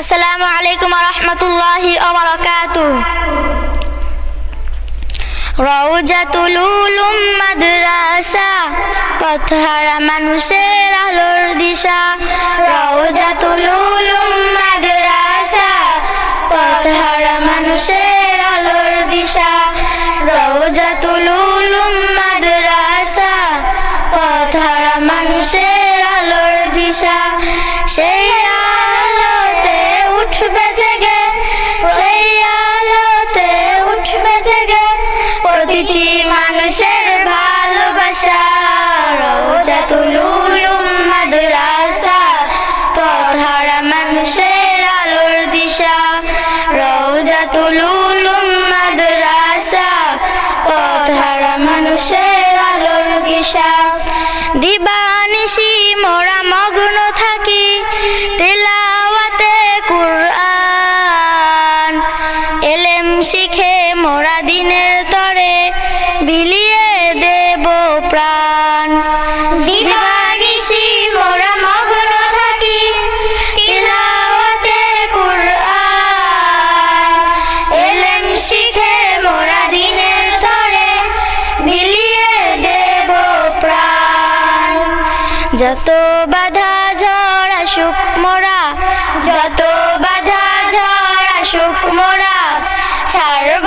আসসালামু আলাইকুম রহমতুল্লাহি রওজাতুল উলুম মাদ্রাসা, পথহারা মানুষের আলোর দিশা। রওজাতুল উলুম মাদ্রাসা, পথহারা মানুষের আলোর দিশা। রওজাতুল উলুম মাদ্রাসা, পথহারা মানুষের আলোর দিশা। সেই পথহারা যত বাধা ঝড় আসুক মোরা যত বাধা ঝড় আসুক মোরা ছাড়ব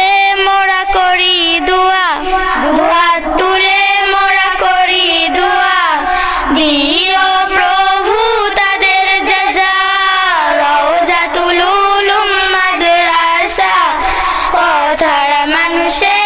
উলুম মানুষের